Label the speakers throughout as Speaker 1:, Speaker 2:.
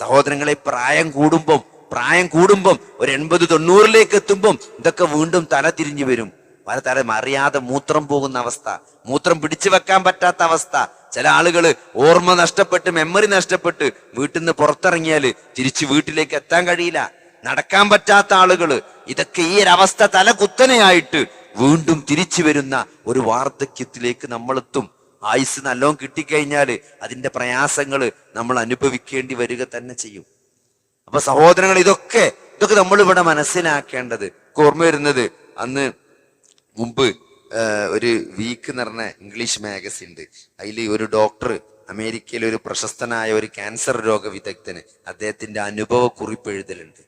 Speaker 1: സഹോദരങ്ങളെ പ്രായം കൂടുമ്പം പ്രായം കൂടുമ്പം ഒരു എൺപത് തൊണ്ണൂറിലേക്ക് എത്തുമ്പം ഇതൊക്കെ വീണ്ടും തല തിരിഞ്ഞു വരും. പല തല അറിയാതെ മൂത്രം പോകുന്ന അവസ്ഥ മൂത്രം പിടിച്ചു വെക്കാൻ പറ്റാത്ത അവസ്ഥ. ചില ആളുകൾ ഓർമ്മ നഷ്ടപ്പെട്ട് മെമ്മറി നഷ്ടപ്പെട്ട് വീട്ടിൽ നിന്ന് പുറത്തിറങ്ങിയാൽ തിരിച്ചു വീട്ടിലേക്ക് എത്താൻ കഴിയില്ല. നടക്കാൻ പറ്റാത്ത ആളുകൾ ഇതൊക്കെ ഈ ഒരവസ്ഥ തല കുത്തനെയായിട്ട് വീണ്ടും തിരിച്ചു വരുന്ന ഒരു വാർദ്ധക്യത്തിലേക്ക് നമ്മളെത്തും. ആയുസ് നല്ലോണം കിട്ടിക്കഴിഞ്ഞാൽ അതിന്റെ പ്രയാസങ്ങൾ നമ്മൾ അനുഭവിക്കേണ്ടി വരിക തന്നെ ചെയ്യും. അപ്പൊ സഹോദരങ്ങൾ ഇതൊക്കെ ഇതൊക്കെ നമ്മൾ ഇവിടെ മനസ്സിലാക്കേണ്ടത് ഓർമ്മ വരുന്നത് അന്ന് മുമ്പ് ഒരു വീക്ക് എന്ന് പറഞ്ഞ ഇംഗ്ലീഷ് മാഗസിൻ ഉണ്ട്. അതിൽ ഒരു ഡോക്ടർ അമേരിക്കയിലെ ഒരു പ്രശസ്തനായ ഒരു ക്യാൻസർ രോഗ വിദഗ്ധന് അദ്ദേഹത്തിന്റെ അനുഭവ കുറിപ്പ് എഴുതലുണ്ട്.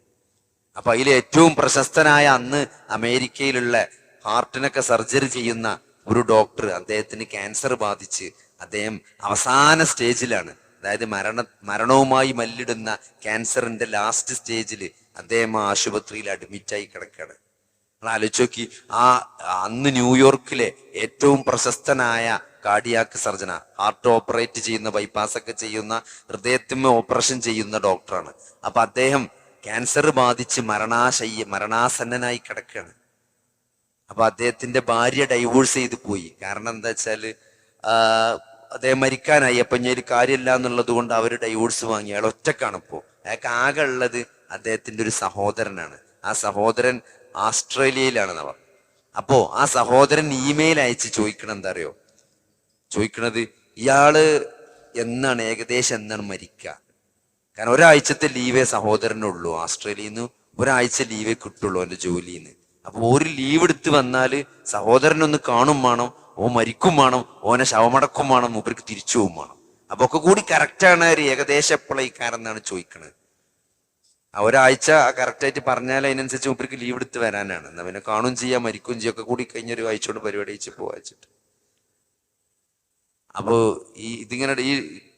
Speaker 1: അപ്പൊ അതിൽ ഏറ്റവും പ്രശസ്തനായ അന്ന് അമേരിക്കയിലുള്ള ഹാർട്ടിനൊക്കെ സർജറി ചെയ്യുന്ന ഒരു ഡോക്ടർ അദ്ദേഹത്തിന് ക്യാൻസർ ബാധിച്ച് അദ്ദേഹം അവസാന സ്റ്റേജിലാണ് അതായത് മരണ മരണവുമായി മല്ലിടുന്ന ക്യാൻസറിന്റെ ലാസ്റ്റ് സ്റ്റേജിൽ അദ്ദേഹം ആശുപത്രിയിൽ അഡ്മിറ്റായി കിടക്കുകയാണ്. ആലോചിച്ച് നോക്കി ആ അന്ന് ന്യൂയോർക്കിലെ ഏറ്റവും പ്രശസ്തനായ കാർഡിയാക്ക് സർജന ഹാർട്ട് ഓപ്പറേറ്റ് ചെയ്യുന്ന ബൈപ്പാസ് ഒക്കെ ചെയ്യുന്ന ഹൃദയത്തിന് ഓപ്പറേഷൻ ചെയ്യുന്ന ഡോക്ടറാണ് അപ്പൊ അദ്ദേഹം ക്യാൻസർ ബാധിച്ച് മരണാശയ്യ മരണാസന്നനായി കിടക്കുകയാണ്. അപ്പൊ അദ്ദേഹത്തിന്റെ ഭാര്യ ഡൈവോഴ്സ് ചെയ്ത് പോയി. കാരണം എന്താ വെച്ചാൽ അദ്ദേഹം മരിക്കാനായി. അപ്പൊ ഇനി ഒരു കാര്യമില്ല എന്നുള്ളത് കൊണ്ട് അവർ ഡൈവോഴ്സ് വാങ്ങി. അയാൾ ഒറ്റക്കാണ് ഇപ്പോ. അയാൾക്ക് ആകെ ഉള്ളത് അദ്ദേഹത്തിന്റെ ഒരു സഹോദരനാണ്. ആ സഹോദരൻ ആസ്ട്രേലിയയിലാണ് അവർ അപ്പോ ആ സഹോദരൻ ഇമെയിൽ അയച്ച് ചോദിക്കണം എന്താ അറിയോ? ചോദിക്കണത് ഇയാൾ എന്നാണ്? ഏകദേശം എന്നാണ് മരിക്കുക കാരണം ഒരാഴ്ചത്തെ ലീവേ സഹോദരനുള്ളൂ. ആസ്ട്രേലിയയിൽ നിന്ന് ഒരാഴ്ച ലീവേ കിട്ടുള്ളൂ അവന്റെ ജോലിയിൽ നിന്ന്. അപ്പൊ ഒരു ലീവ് എടുത്ത് വന്നാൽ സഹോദരനൊന്ന് കാണും വേണം ഓ മരിക്കും വേണം ഓനെ ശവമടക്കും വേണം മൂപ്പർക്ക് തിരിച്ചു പോകും വേണം. അപ്പൊ ഒക്കെ കൂടി കറക്റ്റാണ് ഒരു ഏകദേശ എപ്പോഴേക്കാരെന്നാണ് ചോദിക്കണത്. ആ ഒരാഴ്ച കറക്റ്റായിട്ട് പറഞ്ഞാൽ അതിനനുസരിച്ച് മൂപ്പർക്ക് ലീവ് എടുത്ത് വരാനാണ്. എന്നാ പിന്നെ കാണും ചെയ്യാ മരിക്കും ചെയ്യും ഒക്കെ കൂടി കഴിഞ്ഞ ഒരു ആഴ്ച കൊണ്ട് പരിപാടി വെച്ച് പോവാച്ചിട്ട് അപ്പോ ഈ ഇതിങ്ങനെ ഈ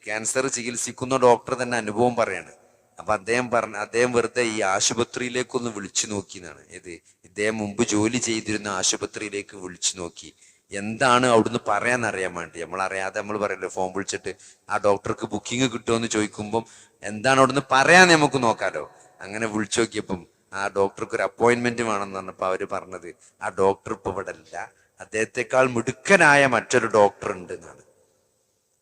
Speaker 1: ക്യാൻസർ ചികിത്സിക്കുന്ന ഡോക്ടർ തന്നെ അനുഭവം പറയാണ്. അപ്പൊ അദ്ദേഹം പറഞ്ഞ അദ്ദേഹം വെറുതെ ഈ ആശുപത്രിയിലേക്കൊന്ന് വിളിച്ചു നോക്കി എന്നാണ് ഇത് ഇദ്ദേഹം മുമ്പ് ജോലി ചെയ്തിരുന്ന ആശുപത്രിയിലേക്ക് വിളിച്ചു നോക്കി. എന്താണ് അവിടുന്ന് പറയാന്നറിയാൻ വേണ്ടി? നമ്മൾ അറിയാതെ നമ്മൾ പറയല്ലോ ഫോം വിളിച്ചിട്ട് ആ ഡോക്ടർക്ക് ബുക്കിംഗ് കിട്ടുമോ എന്ന് ചോദിക്കുമ്പം എന്താണ് അവിടുന്ന് പറയാൻ നമുക്ക് നോക്കാലോ? അങ്ങനെ വിളിച്ചു നോക്കിയപ്പം ആ ഡോക്ടർക്ക് ഒരു അപ്പോയിന്റ്മെന്റ് വേണമെന്ന് പറഞ്ഞപ്പോ അവർ പറഞ്ഞത് ആ ഡോക്ടർ ഇപ്പൊ ഇവിടെ അല്ല. അദ്ദേഹത്തെക്കാൾ മിടുക്കനായ മറ്റൊരു ഡോക്ടർ ഉണ്ട് എന്നാണ്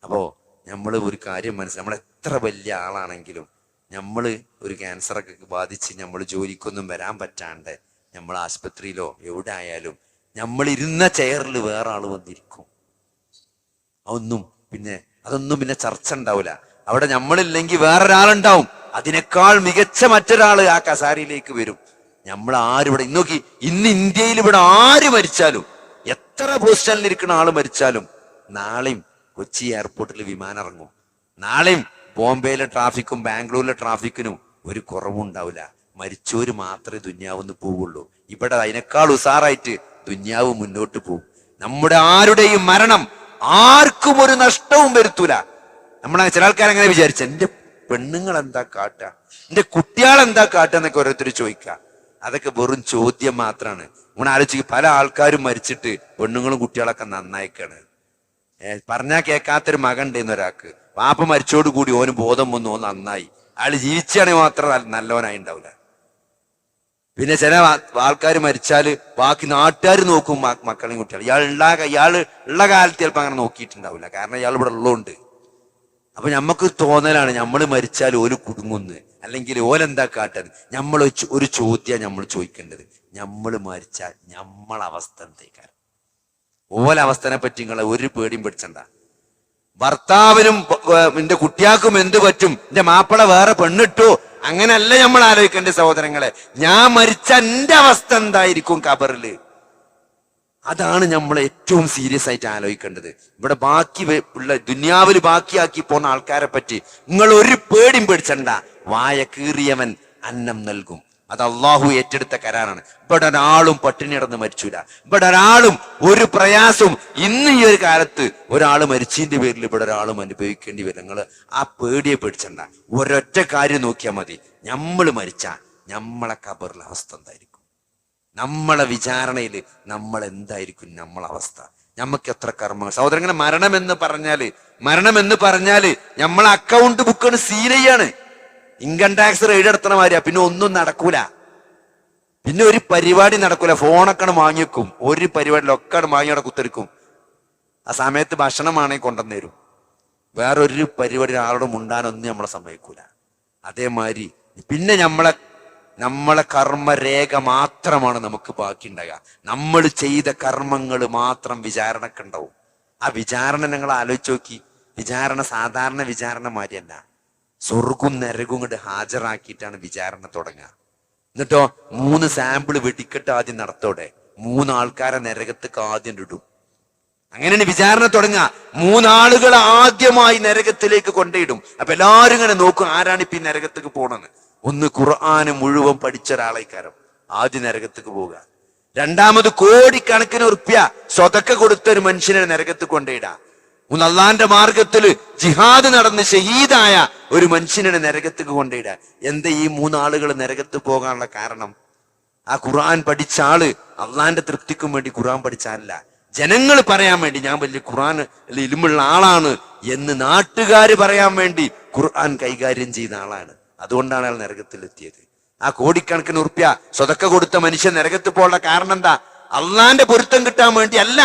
Speaker 1: അപ്പോ നമ്മൾ ഒരു കാര്യം മനസ്സിൽ നമ്മൾ എത്ര വലിയ ആളാണെങ്കിലും നമ്മൾ ഒരു ക്യാൻസറൊക്കെ ബാധിച്ച് നമ്മൾ ജോലിക്കൊന്നും വരാൻ പറ്റാണ്ട് നമ്മൾ ആശുപത്രിയിലോ എവിടെ ആയാലും നമ്മൾ ഇരുന്ന ചെയറിൽ വേറെ ആൾ വന്നിരിക്കും. അതൊന്നും പിന്നെ അതൊന്നും പിന്നെ ചർച്ച ഉണ്ടാവില്ല അവിടെ നമ്മളില്ലെങ്കിൽ വേറൊരാളുണ്ടാവും. അതിനേക്കാൾ മികച്ച മറ്റൊരാൾ ആ കസാരയിലേക്ക് വരും. നമ്മൾ ആരും ഇവിടെ നോക്കി ഇന്ന് ഇന്ത്യയിൽ ഇവിടെ ആര് മരിച്ചാലും എത്ര പൊസിഷനിൽ ഇരിക്കുന്ന ആൾ മരിച്ചാലും നാളെയും കൊച്ചി എയർപോർട്ടിൽ വിമാനം ഇറങ്ങും. നാളെയും ബോംബെയിലെ ട്രാഫിക്കും ബാംഗ്ലൂരിലെ ട്രാഫിക്കിനും ഒരു കുറവും ഉണ്ടാവില്ല മരിച്ചോര് മാത്രമേ ദുന്യാവെന്ന് പോവുള്ളൂ. ഇവിടെ അതിനേക്കാൾ ഉസാറായിട്ട് ദുന്യാവ് മുന്നോട്ട് പോകും നമ്മുടെ ആരുടെയും മരണം ആർക്കും ഒരു നഷ്ടവും വരുത്തൂല. നമ്മളെ ചില ആൾക്കാർ അങ്ങനെ വിചാരിച്ച എന്റെ പെണ്ണുങ്ങൾ എന്താ കാട്ട? എന്റെ കുട്ടികൾ എന്താ കാട്ട? എന്നൊക്കെ ഓരോരുത്തർ ചോദിക്ക അതൊക്കെ വെറും ചോദ്യം മാത്രമാണ് നമ്മൾ ആലോചിക്കും പല ആൾക്കാരും മരിച്ചിട്ട് പെണ്ണുങ്ങളും കുട്ടികളൊക്കെ നന്നായിക്കാണ്. ഏ, പറഞ്ഞാ കേൾക്കാത്തൊരു മകൻ ഉണ്ടായിരുന്നു ഒരാൾക്ക്. പാപ്പ മരിച്ചോടുകൂടി ഓന് ബോധം വന്നു ഓൻ നന്നായി. അയാൾ ജീവിച്ചാണെങ്കിൽ മാത്രം നല്ലവനായി ഉണ്ടാവില്ല പിന്നെ ചില ആൾക്കാർ മരിച്ചാൽ ബാക്കി നാട്ടുകാർ നോക്കും മക്കളെയും കുട്ടികളും. ഇയാൾ ഉള്ള ഇയാൾ ഉള്ള കാലത്ത് ചിലപ്പോൾ അങ്ങനെ നോക്കിയിട്ടുണ്ടാവില്ല കാരണം ഇയാൾ ഇവിടെ ഉള്ളതുകൊണ്ട് അപ്പൊ നമുക്ക് തോന്നലാണ് നമ്മൾ മരിച്ചാൽ ഓൽ കുടുങ്ങുന്ന്. അല്ലെങ്കിൽ ഓലെന്താ കാട്ടത് നമ്മൾ ഒരു ചോദ്യം നമ്മൾ ചോദിക്കേണ്ടത്. നമ്മൾ മരിച്ചാൽ നമ്മൾ അവസ്ഥ എന്തേക്കാരം? ഓല അവസ്ഥനെ പറ്റി നിങ്ങളെ ഒരു പേടിയും പിടിച്ചണ്ട. ഭർത്താവിനും എന്റെ കുട്ടിയാക്കും എന്ത് പറ്റും? എന്റെ മാപ്പിള വേറെ പെണ്ണിട്ടു അങ്ങനല്ല നമ്മൾ ആലോചിക്കേണ്ട സഹോദരങ്ങളെ. ഞാൻ മരിച്ച എന്റെ അവസ്ഥ എന്തായിരിക്കും കബറിൽ അതാണ് നമ്മൾ ഏറ്റവും സീരിയസ് ആയിട്ട് ആലോചിക്കേണ്ടത്. ഇവിടെ ബാക്കി ഉള്ള ദുന്യാവിൽ ബാക്കിയാക്കി പോന്ന ആൾക്കാരെ പറ്റി നിങ്ങൾ ഒരു പേടിയും പേടിച്ചണ്ട. വായ കീറിയവൻ അന്നം നൽകും. അത് അള്ളാഹു ഏറ്റെടുത്ത കരാറാണ്. ഇവിടെ ഒരാളും പട്ടിണി കിടന്ന് മരിച്ചൂല. ഇവിടെ ഒരാളും ഒരു പ്രയാസവും ഇന്ന് ഈ ഒരു കാലത്ത് ഒരാൾ മരിച്ചതിന്റെ പേരിൽ ഇവിടെ ഒരാളും അനുഭവിക്കേണ്ടി വരും. നിങ്ങൾ ആ പേടിയെ പേടിച്ചണ്ട. ഒരൊറ്റ കാര്യം നോക്കിയാൽ മതി. നമ്മൾ മരിച്ച നമ്മളെ കബറിലെ അവസ്ഥ എന്തായിരിക്കും? നമ്മളെ വിചാരണയിൽ നമ്മൾ എന്തായിരിക്കും നമ്മളെ അവസ്ഥ? നമുക്ക് എത്ര കർമ്മങ്ങൾ? സഹോദരങ്ങളെ മരണം എന്ന് പറഞ്ഞാൽ മരണം എന്ന് പറഞ്ഞാൽ നമ്മളെ അക്കൗണ്ട് ബുക്കാണ് സീനയാണ്. ഇൻകം ടാക്സ് റെയ്ഡ് നടത്തണ മാതിരിയാ. പിന്നെ ഒന്നും നടക്കൂല. പിന്നെ ഒരു പരിപാടി നടക്കൂല. ഫോണൊക്കെ വാങ്ങിക്കും ഒരു പരിപാടിയിലൊക്കെ വാങ്ങി അവിടെ കുത്തിരിക്കും. ആ സമയത്ത് ഭക്ഷണമാണെങ്കിൽ കൊണ്ടുവന്നു തരും. വേറൊരു പരിപാടി ആളോട് മുണ്ടാനൊന്നും നമ്മളെ സമ്മതിക്കൂല. അതേമാതിരി പിന്നെ നമ്മളെ നമ്മളെ കർമ്മരേഖ മാത്രമാണ് നമുക്ക് ബാക്കി ഉണ്ടാകുക നമ്മൾ ചെയ്ത കർമ്മങ്ങൾ മാത്രം വിചാരണക്കുണ്ടാവും ആ വിചാരണ നിങ്ങൾ ആലോചിച്ച് നോക്കി. വിചാരണ സാധാരണ വിചാരണ മാതിരിയല്ല സ്വർഗും നരകും കൊണ്ട് ഹാജരാക്കിയിട്ടാണ് വിചാരണ തുടങ്ങുക. എന്നിട്ടോ മൂന്ന് സാമ്പിൾ വെടിക്കെട്ട് ആദ്യം നടത്തോടെ. മൂന്ന് ആൾക്കാരെ നരകത്തേക്ക് ആദ്യം ഇടും. അങ്ങനെയാണ് വിചാരണ തുടങ്ങുക. മൂന്നാളുകൾ ആദ്യമായി നരകത്തിലേക്ക് കൊണ്ടിടും അപ്പൊ എല്ലാരും ഇങ്ങനെ നോക്കും ആരാണ് ഇപ്പൊ ഈ നരകത്തേക്ക് പോണെന്ന് ഒന്ന് ഖുർആാന് മുഴുവൻ പഠിച്ച ഒരാളേക്കാരം. ആദ്യം നരകത്തേക്ക് പോവുക. രണ്ടാമത് കോടിക്കണക്കിന് ഉറുപ്യ സ്വതക്ക കൊടുത്ത ഒരു മനുഷ്യനെ നരകത്ത് കൊണ്ടയിടാം അള്ളാന്റെ മാർഗത്തിൽ ജിഹാദ് നടന്ന് ഷഹീദായ ഒരു മനുഷ്യനെ നരകത്തേക്ക് കൊണ്ടിടുക എന്താ ഈ മൂന്നാളുകൾ നരകത്ത് പോകാനുള്ള കാരണം? ആ ഖുറാൻ പഠിച്ച ആൾ അള്ളാന്റെ തൃപ്തിക്കും വേണ്ടി ഖുറാൻ പഠിച്ചാലല്ല ജനങ്ങൾ പറയാൻ വേണ്ടി ഞാൻ വലിയ ഖുറാൻ ഇലുമുള്ള ആളാണ് എന്ന് നാട്ടുകാർ പറയാൻ വേണ്ടി ഖുർആൻ കൈകാര്യം ചെയ്യുന്ന ആളാണ്. അതുകൊണ്ടാണ് അയാൾ നരകത്തിൽ എത്തിയത് ആ കോടിക്കണക്കിന് ഉറുപ്പ്യ സ്വതക്ക കൊടുത്ത മനുഷ്യൻ നരകത്ത് പോകാനുള്ള കാരണം എന്താ? അള്ളാന്റെ പൊരുത്തം കിട്ടാൻ വേണ്ടി അല്ല.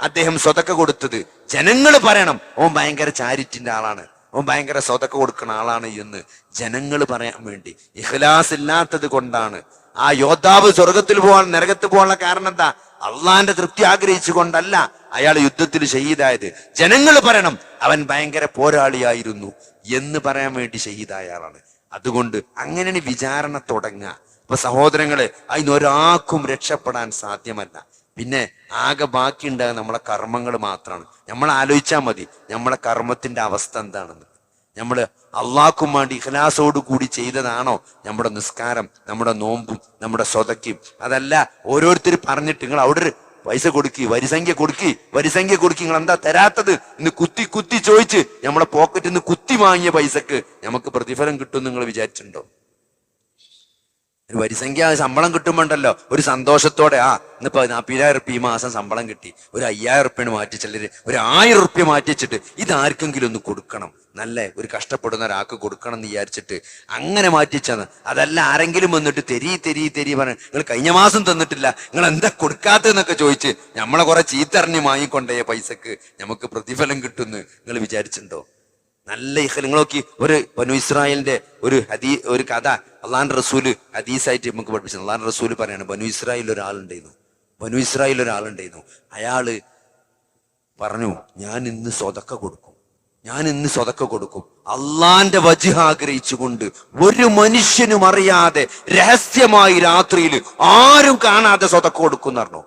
Speaker 1: അദ്ദേഹം സ്വതക്ക കൊടുത്തത്. ജനങ്ങൾ പറയണം ഓൻ ഭയങ്കര ചാരിറ്റിന്റെ ആളാണ്. ഓൻ ഭയങ്കര സ്വതക്ക കൊടുക്കുന്ന ആളാണ് എന്ന് ജനങ്ങൾ പറയാൻ വേണ്ടി. ഇഖ്ലാസ് ഇല്ലാത്തത് കൊണ്ടാണ്. ആ യോദ്ധാവ് സ്വർഗത്തിൽ പോകാൻ നരകത്ത് പോകാനുള്ള കാരണം എന്താ? അള്ളാന്റെ തൃപ്തി ആഗ്രഹിച്ചു കൊണ്ടല്ല അയാൾ യുദ്ധത്തിൽ ഷഹീദായത് ജനങ്ങൾ പറയണം അവൻ ഭയങ്കര പോരാളിയായിരുന്നു എന്ന് പറയാൻ വേണ്ടി ഷഹീദായ ആളാണ്. അതുകൊണ്ട് അങ്ങനെയാണ് വിചാരണ തുടങ്ങുക അപ്പൊ സഹോദരങ്ങളെ അതിനൊരാൾക്കും രക്ഷപ്പെടാൻ സാധ്യമല്ല. പിന്നെ ആകെ ബാക്കിയുണ്ടാകുക നമ്മളെ കർമ്മങ്ങൾ മാത്രമാണ് നമ്മൾ ആലോചിച്ചാൽ മതി നമ്മളെ കർമ്മത്തിന്റെ അവസ്ഥ എന്താണെന്ന്. നമ്മൾ അള്ളാഹ്ക്കും വേണ്ടി ഇഖലാസോട് കൂടി ചെയ്തതാണോ നമ്മുടെ നിസ്കാരം നമ്മുടെ നോമ്പും നമ്മുടെ സ്വതക്കും അതല്ല ഓരോരുത്തർ പറഞ്ഞിട്ട് നിങ്ങൾ അവിടെ പൈസ കൊടുക്കി വരിസംഖ്യ കൊടുക്കി വരിസംഖ്യ കൊടുക്കി നിങ്ങൾ എന്താ തരാത്തത് ഇന്ന് കുത്തി കുത്തി ചോദിച്ച് നമ്മളെ പോക്കറ്റിൽ നിന്ന് കുത്തി വാങ്ങിയ പൈസക്ക് നമുക്ക് പ്രതിഫലം കിട്ടും നിങ്ങൾ വിചാരിച്ചിട്ടുണ്ടോ? ഒരു വരിസംഖ്യ ശമ്പളം കിട്ടുമ്പോണ്ടല്ലോ. ഒരു സന്തോഷത്തോടെ ആ ഇന്നിപ്പോ നാൽപ്പതിനായിരം റുപ്യ ഈ മാസം ശമ്പളം കിട്ടി. ഒരു അയ്യായിരം റുപ്യാണ് മാറ്റി ചിലര് ഒരു ആയിരം റുപ്യ മാറ്റിച്ചിട്ട് ഇതാർക്കെങ്കിലും ഒന്ന് കൊടുക്കണം. നല്ല? ഒരു കഷ്ടപ്പെടുന്ന ഒരാൾക്ക് കൊടുക്കണം എന്ന് വിചാരിച്ചിട്ട് അങ്ങനെ മാറ്റിച്ചെന്ന്. അതല്ല ആരെങ്കിലും വന്നിട്ട് തെരി തെരി തെരി പറഞ്ഞു നിങ്ങൾ കഴിഞ്ഞ മാസം തന്നിട്ടില്ല. നിങ്ങൾ എന്താ കൊടുക്കാത്തതെന്നൊക്കെ ചോദിച്ച് നമ്മളെ കുറെ ചീത്തറിഞ്ഞ് വാങ്ങിക്കൊണ്ടേ പൈസക്ക്. നമുക്ക് പ്രതിഫലം കിട്ടുമെന്ന് നിങ്ങൾ വിചാരിച്ചിട്ടുണ്ടോ? നല്ല ഇഹ നിങ്ങൾ നോക്കി ഒരു ബനു ഇസ്രായേലിന്റെ ഒരു ഹദീ ഒരു കഥ. അള്ളാൻ റസൂൽ ഹദീസായിട്ട് നമുക്ക് പഠിപ്പിച്ചു അള്ളാൻ റസൂൽ പറയാണ് ബനു ഇസ്രായേൽ ഒരാളുണ്ടായിരുന്നു. ബനു ഇസ്രായേൽ ഒരാളുണ്ടായിരുന്നു. അയാൾ പറഞ്ഞു ഞാൻ ഇന്ന് സ്വതക്ക കൊടുക്കും. ഞാൻ ഇന്ന് സ്വതക്ക കൊടുക്കും. അള്ളാന്റെ വജി ആഗ്രഹിച്ചുകൊണ്ട് ഒരു മനുഷ്യനും അറിയാതെ രഹസ്യമായി രാത്രിയിൽ ആരും കാണാതെ സ്വതക്ക കൊടുക്കും പറഞ്ഞു.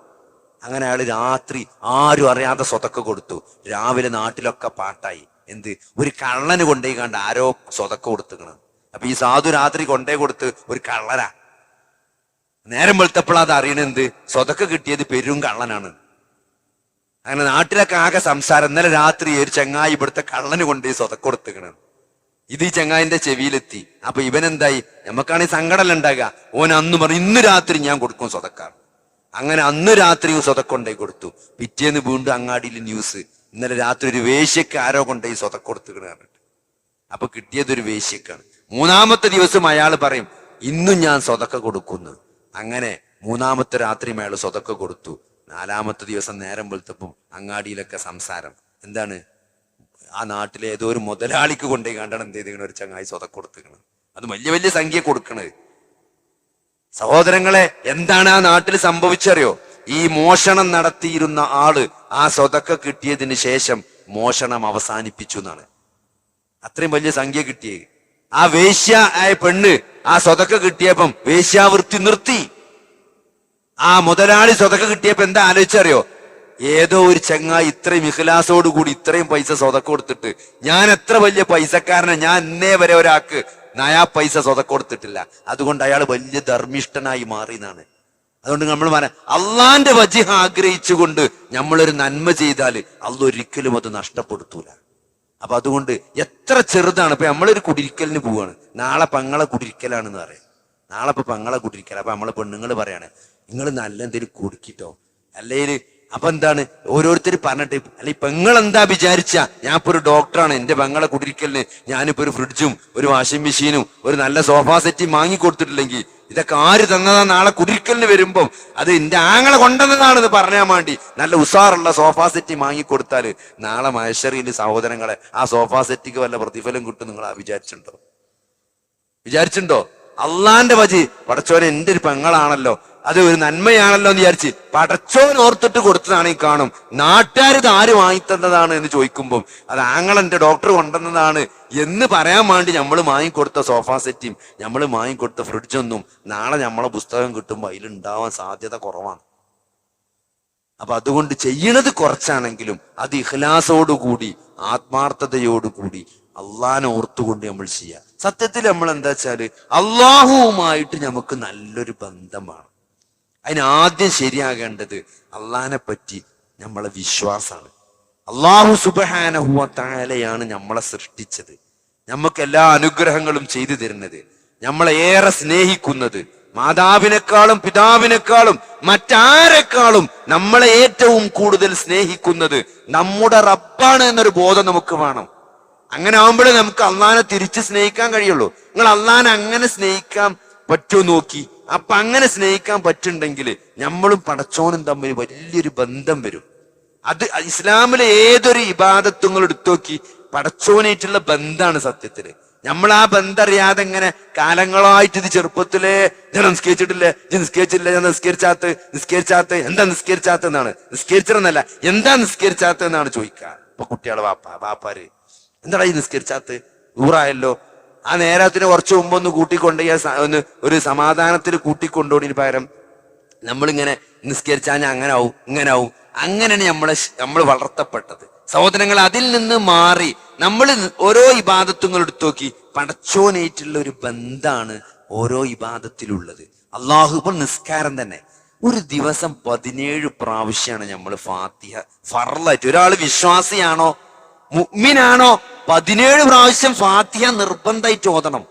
Speaker 1: അങ്ങനെ അയാൾ രാത്രി ആരും അറിയാതെ സ്വതക്ക കൊടുത്തു. രാവിലെ നാട്ടിലൊക്കെ പാട്ടായി. എന്ത്? ഒരു കള്ളന് കൊണ്ടേ കണ്ട് ആരോ സ്വതക്ക കൊടുത്തുക്കണം. അപ്പൊ ഈ സാധു രാത്രി കൊണ്ടേ കൊടുത്ത് ഒരു കള്ളനാ. നേരം വെളുത്തപ്പോൾ അത് അറിയണെന്ത് സ്വതക്ക കിട്ടിയത് പെരും കള്ളനാണ്. അങ്ങനെ നാട്ടിലൊക്കെ ആകെ സംസാരം. ഇന്നലെ രാത്രി ഒരു ചങ്ങായി ഇവിടുത്തെ കള്ളന് കൊണ്ട് സ്വതക്ക കൊടുത്തുക്കണം. ഇത് ഈ ചങ്ങായിന്റെ ചെവിയിലെത്തി. അപ്പൊ ഇവനെന്തായി? നമുക്കാണെങ്കിൽ സങ്കടം ഉണ്ടാകുക ഓൻ അന്ന് പറഞ്ഞു ഇന്ന് രാത്രി ഞാൻ കൊടുക്കും സ്വതക്കാർ അങ്ങനെ അന്ന് രാത്രി സ്വതക്കൊണ്ടേ കൊടുത്തു. പിറ്റേന്ന് വീണ്ടും അങ്ങാടിയിൽ ന്യൂസ്. ഇന്നലെ രാത്രി ഒരു വേശ്യക്ക് ആരോ കൊണ്ട് ഈ സ്വതക്ക കൊടുത്തുകണ് പറഞ്ഞിട്ട് അപ്പൊ കിട്ടിയത് ഒരു വേശ്യക്കാണ്. മൂന്നാമത്തെ ദിവസം അയാൾ പറയും ഇന്നും ഞാൻ സ്വതക്ക കൊടുക്കുന്നു. അങ്ങനെ മൂന്നാമത്തെ രാത്രി അയാൾ സ്വതക്ക കൊടുത്തു. നാലാമത്തെ ദിവസം നേരം വെളുത്തപ്പം അങ്ങാടിയിലൊക്കെ സംസാരം. എന്താണ്? ആ നാട്ടിലെ ഏതോ ഒരു മുതലാളിക്ക് കൊണ്ടേ കണ്ടണം എന്ത് ചെയ്തിങ്ങനെ ഒരു ചങ്ങായി സ്വതക്ക കൊടുത്തിരിക്കണം അത് വലിയ വലിയ സംഖ്യ കൊടുക്കണത്. സഹോദരങ്ങളെ എന്താണ് ആ നാട്ടിൽ സംഭവിച്ചറിയോ ഈ മോഷണം നടത്തിയിരുന്ന ആൾ ആ സ്വതക്ക കിട്ടിയതിന് ശേഷം മോഷണം അവസാനിപ്പിച്ചു എന്നാണ്. അത്രയും വലിയ സംഖ്യ കിട്ടിയത് ആ വേശ്യ ആയ പെണ്ണ് ആ സ്വതക്ക കിട്ടിയപ്പം വേശ്യാവൃത്തി നിർത്തി. ആ മുതലാളി സ്വതക്ക കിട്ടിയപ്പോ എന്താ ആലോചിച്ചറിയോ? ഏതോ ഒരു ചങ്ങായി ഇത്രയും ഇഖലാസോടുകൂടി ഇത്രയും പൈസ സ്വതക്ക കൊടുത്തിട്ട് ഞാൻ എത്ര വലിയ പൈസക്കാരനെ ഞാൻ ഇന്നേ വരെ ഒരാൾക്ക് നയാ പൈസ സ്വതക്ക കൊടുത്തിട്ടില്ല. അതുകൊണ്ട് അയാൾ വലിയ ധർമ്മിഷ്ഠനായി മാറി എന്നാണ്. അതുകൊണ്ട് നമ്മൾ പറയാം അള്ളാന്റെ വജിഹ ആഗ്രഹിച്ചുകൊണ്ട് നമ്മളൊരു നന്മ ചെയ്താൽ അള്ള ഒരിക്കലും അത് നഷ്ടപ്പെടുത്തൂല. അപ്പൊ അതുകൊണ്ട് എത്ര ചെറുതാണ് ഇപ്പൊ നമ്മളൊരു കുടിരിക്കലിന് പോവാണ്. നാളെ പങ്ങളെ കുടിരിക്കലാണെന്ന് പറയാം. നാളെ ഇപ്പൊ പങ്ങളെ കുടിരിക്കൽ അപ്പൊ നമ്മളെ പെണ്ണുങ്ങൾ പറയാണ് നിങ്ങൾ നല്ല എന്തെങ്കിലും കുടുക്കിട്ടോ? അല്ലെങ്കിൽ അപ്പൊ എന്താണ്? ഓരോരുത്തർ പറഞ്ഞിട്ട് അല്ല ഈ പെങ്ങൾ എന്താ വിചാരിച്ച? ഞാൻ ഇപ്പൊ ഒരു ഡോക്ടറാണ് എന്റെ പെങ്ങളെ കുടിരിക്കലിന് ഞാനിപ്പോ ഒരു ഫ്രിഡ്ജും ഒരു വാഷിംഗ് മെഷീനും ഒരു നല്ല സോഫാ സെറ്റും വാങ്ങി കൊടുത്തിട്ടില്ലെങ്കിൽ ഇതൊക്കെ ആര് തന്നതാ നാളെ കുടിരിക്കലിന് വരുമ്പം? അത് എന്റെ ആങ്ങളെ കൊണ്ടുവന്നതാണെന്ന് പറഞ്ഞാൽ വേണ്ടി നല്ല ഉസാറുള്ള സോഫാ സെറ്റ് വാങ്ങി കൊടുത്താൽ നാളെ മഹേശ്വരിയിൽ സഹോദരങ്ങളെ ആ സോഫാ സെറ്റിക്ക് വല്ല പ്രതിഫലം കിട്ടും നിങ്ങൾ ആ വിചാരിച്ചിട്ടുണ്ടോ? വിചാരിച്ചിട്ടുണ്ടോ? അള്ളാന്റെ വജി പടച്ചോനെ എന്റെ ഒരു പെങ്ങളാണല്ലോ അത് ഒരു നന്മയാണല്ലോ എന്ന് വിചാരിച്ച് പടച്ചോൻ ഓർത്തിട്ട് കൊടുത്തതാണ് ഈ കാണും. നാട്ടുകാർ ഇത് ആര് വാങ്ങിത്തന്നതാണ് എന്ന് ചോദിക്കുമ്പോൾ അത് ആങ്ങളെന്റെ ഡോക്ടർ കൊണ്ടുവന്നതാണ് എന്ന് പറയാൻ വേണ്ടി നമ്മൾ വാങ്ങിക്കൊടുത്ത സോഫ സെറ്റും നമ്മൾ വാങ്ങിക്കൊടുത്ത ഫ്രിഡ്ജൊന്നും നാളെ നമ്മളെ പുസ്തകം കിട്ടുമ്പോൾ അതിലുണ്ടാവാൻ സാധ്യത കുറവാണ്. അപ്പൊ അതുകൊണ്ട് ചെയ്യണത് കുറച്ചാണെങ്കിലും അത് ഇഹ്ലാസോടുകൂടി ആത്മാർത്ഥതയോടുകൂടി അള്ളഹാനെ ഓർത്തുകൊണ്ട് നമ്മൾ ചെയ്യുക സത്യത്തിൽ നമ്മൾ എന്താ വെച്ചാൽ അള്ളാഹുവുമായിട്ട് നമുക്ക് നല്ലൊരു ബന്ധമാണ്. അതിന് ആദ്യം ശരിയാകേണ്ടത് അള്ളഹാനെ പറ്റി നമ്മളെ വിശ്വാസമാണ് അള്ളാഹു സുബഹാനഹുവ നമ്മളെ സൃഷ്ടിച്ചത്. നമുക്ക് എല്ലാ അനുഗ്രഹങ്ങളും ചെയ്തു തരുന്നത്. നമ്മളെ ഏറെ സ്നേഹിക്കുന്നത് മാതാവിനേക്കാളും പിതാവിനേക്കാളും മറ്റാരെക്കാളും നമ്മളെ ഏറ്റവും കൂടുതൽ സ്നേഹിക്കുന്നത് നമ്മുടെ റബ്ബാണ് എന്നൊരു ബോധം നമുക്ക് വേണം. അങ്ങനെ ആവുമ്പോഴേ നമുക്ക് അള്ളാനെ തിരിച്ച് സ്നേഹിക്കാൻ കഴിയുള്ളൂ. നിങ്ങൾ അള്ളാനെ അങ്ങനെ സ്നേഹിക്കാൻ പറ്റുമോ നോക്കി. അപ്പൊ അങ്ങനെ സ്നേഹിക്കാൻ പറ്റുണ്ടെങ്കിൽ നമ്മളും പടച്ചോനും തമ്മിൽ വലിയൊരു ബന്ധം വരും. അത് ഇസ്ലാമിലെ ഏതൊരു ഇബാദത്വങ്ങൾ എടുത്തോക്കി പടച്ചോനായിട്ടുള്ള ബന്ധമാണ് സത്യത്തിൽ. നമ്മൾ ആ ബന്ധം അറിയാതെ ഇങ്ങനെ കാലങ്ങളായിട്ട് ഇത് ചെറുപ്പത്തിലേ ഞാൻ നിസ്കരിച്ചിട്ടില്ലേ ഞാൻ നിസ്കരിച്ചില്ല ഞാൻ നിസ്കരിച്ചാത്ത് നിസ്കരിച്ചാത്ത് എന്താ നിസ്കരിച്ചാത്ത എന്നാണ്. നിസ്കരിച്ചിരുന്നല്ല എന്താ നിസ്കരിച്ചാത്ത എന്നാണ് ചോദിക്കുക. ഇപ്പൊ കുട്ടികളെ വാപ്പ വാപ്പാര് എന്താടാ ഈ നിസ്കരിച്ചാത്ത്? ഊറായല്ലോ ആ നേരത്തിന് കുറച്ച് മുമ്പ് ഒന്ന് കൂട്ടിക്കൊണ്ട് ഒന്ന് ഒരു സമാധാനത്തിൽ കൂട്ടിക്കൊണ്ടോടിന് പകരം നമ്മളിങ്ങനെ നിസ്കരിച്ചാൽ അങ്ങനെ ആവും ഇങ്ങനെ ആവും അങ്ങനെയാണ് നമ്മളെ നമ്മൾ വളർത്തപ്പെട്ടത്. സഹോദരങ്ങൾ അതിൽ നിന്ന് മാറി നമ്മൾ ഓരോ ഇബാദത്തുങ്ങൾ എടുത്തു നോക്കി. പടച്ചോനേറ്റുള്ള ഒരു ബന്ധാണ് ഓരോ ഇബാദത്തിലുള്ളത്. അള്ളാഹു ഇപ്പൊ നിസ്കാരം തന്നെ. ഒരു ദിവസം പതിനേഴ് പ്രാവശ്യമാണ് നമ്മൾ ഫാത്തിഹ ഫറലായിട്ട് ഒരാൾ വിശ്വാസിയാണോ? മുഅ്മിനാണോ പതിനേഴ് പ്രാവശ്യം ഫാത്തിഹ നിർബന്ധമായി ചോദണം.